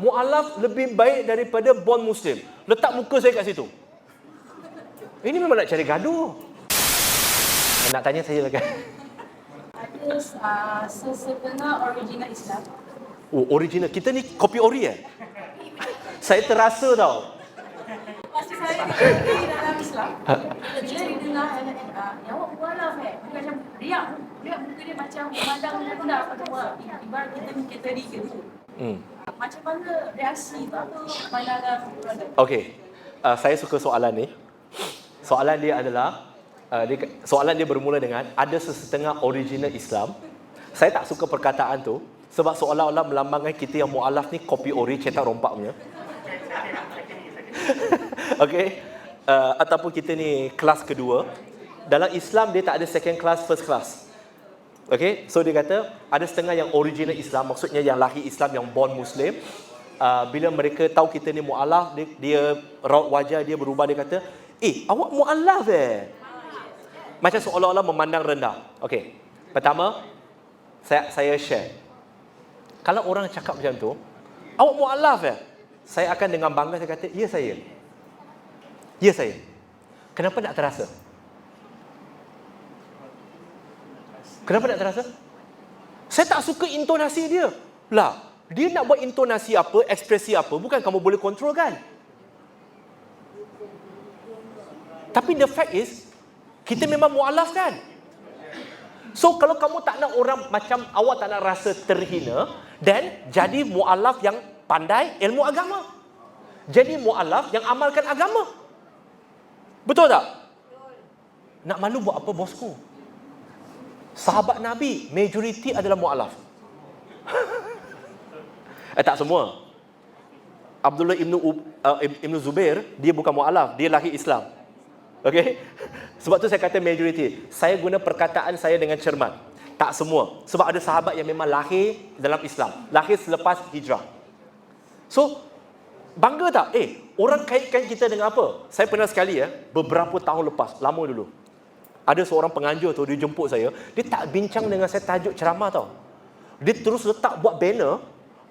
mu'alaf lebih baik daripada bond muslim. Letak muka saya kat situ. Ini memang nak cari gaduh. Nak tanya saya lagi. Ada uh, sesetengah original Islam. Oh, original. Kita ni kopi ori eh? Saya terasa tau. Masa saya di dalam Islam, bila didengar uh, yang awak mualaf eh, dia macam riak. Riak muka dia macam memandang rendah atau apa. Ibarat kita mungkin tadi ke tu. Hmm. Macam mana reaksi tu? Apa pandangan anda? Okey. Uh, saya suka soalan ni. Soalan dia adalah uh, dia, soalan dia bermula dengan ada sesetengah original Islam. Saya tak suka perkataan tu sebab seolah-olah melambangkan kita yang mualaf ni kopi ori cetak rompak punya. Okey. Uh, ataupun kita ni kelas kedua. Dalam Islam dia tak ada second class, first class. Okey, so dia kata ada setengah yang original Islam, maksudnya yang lahir Islam yang born Muslim. Uh, bila mereka tahu kita ni mualaf, dia, dia raut wajah dia berubah dia kata, "Eh, awak mualaf eh?" Macam seolah-olah memandang rendah. Okey. Pertama, saya saya share. Kalau orang cakap macam tu, "Awak mualaf eh?" Saya akan dengan bangga saya kata, "Ya saya." Ya saya. Kenapa tak terasa? Kenapa tak terasa? Saya tak suka intonasi dia. Lah, dia nak buat intonasi apa, ekspresi apa, bukan kamu boleh kontrol kan? Tapi the fact is, kita memang mualaf kan? So kalau kamu tak nak orang macam awak tak nak rasa terhina, then jadi mualaf yang pandai ilmu agama. Jadi mualaf yang amalkan agama. Betul tak? Nak malu buat apa bosku? Sahabat Nabi, majoriti adalah mu'alaf. eh tak semua. Abdullah ibnu uh, ibnu Zubair, dia bukan mu'alaf, dia lahir Islam. Okey? Sebab tu saya kata majoriti. Saya guna perkataan saya dengan cermat. Tak semua. Sebab ada sahabat yang memang lahir dalam Islam. Lahir selepas hijrah. So, bangga tak? Eh, orang kaitkan kita dengan apa? Saya pernah sekali ya, beberapa tahun lepas, lama dulu. Ada seorang penganjur tu dia jemput saya, dia tak bincang dengan saya tajuk ceramah tau. Dia terus letak buat banner,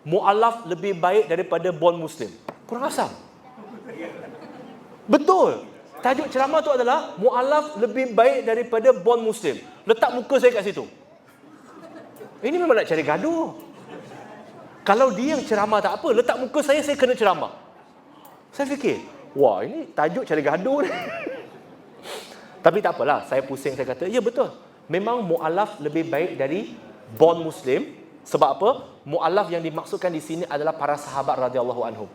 mualaf lebih baik daripada bond muslim. Kurang asam. Betul. Tajuk ceramah tu adalah mualaf lebih baik daripada bond muslim. Letak muka saya kat situ. Ini memang nak cari gaduh. Kalau dia yang ceramah tak apa, letak muka saya saya kena ceramah. Saya fikir, wah ini tajuk cari gaduh ni. Tapi tak apalah, saya pusing saya kata, ya betul. Memang mualaf lebih baik dari bond muslim sebab apa? Mualaf yang dimaksudkan di sini adalah para sahabat radhiyallahu anhum.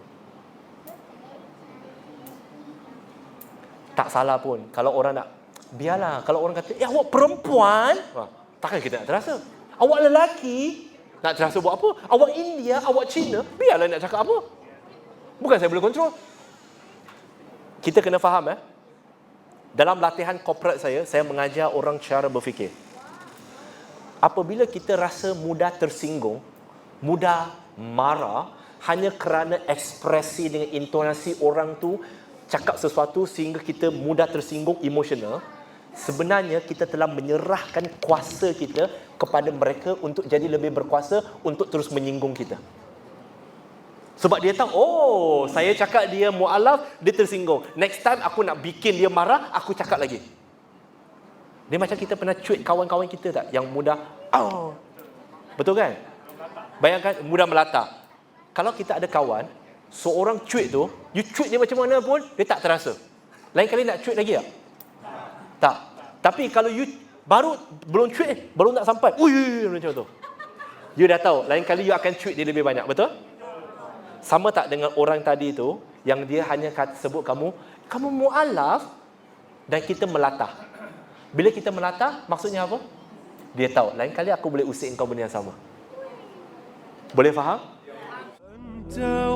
Tak salah pun kalau orang nak biarlah kalau orang kata, "Eh awak perempuan?" Ha, takkan kita nak terasa. Awak lelaki nak terasa buat apa? Awak India, awak Cina, biarlah nak cakap apa. Bukan saya boleh kontrol. Kita kena faham eh. Dalam latihan korporat saya, saya mengajar orang cara berfikir. Apabila kita rasa mudah tersinggung, mudah marah, hanya kerana ekspresi dengan intonasi orang tu cakap sesuatu sehingga kita mudah tersinggung emosional, sebenarnya kita telah menyerahkan kuasa kita kepada mereka untuk jadi lebih berkuasa untuk terus menyinggung kita. Sebab dia tahu, oh, saya cakap dia mu'alaf, dia tersinggung. Next time aku nak bikin dia marah, aku cakap lagi. Dia macam kita pernah cuit kawan-kawan kita tak? Yang mudah, oh. Betul kan? Bayangkan, mudah melata. Kalau kita ada kawan, seorang cuit tu, you cuit dia macam mana pun, dia tak terasa. Lain kali nak cuit lagi tak? Tak. Tapi kalau you baru belum cuit, baru nak sampai, ui, macam tu. You dah tahu, lain kali you akan cuit dia lebih banyak, betul? sama tak dengan orang tadi tu yang dia hanya kata, sebut kamu kamu mualaf dan kita melata bila kita melata maksudnya apa? Dia tahu lain kali aku boleh usik kau benda yang sama. Boleh faham? Ya.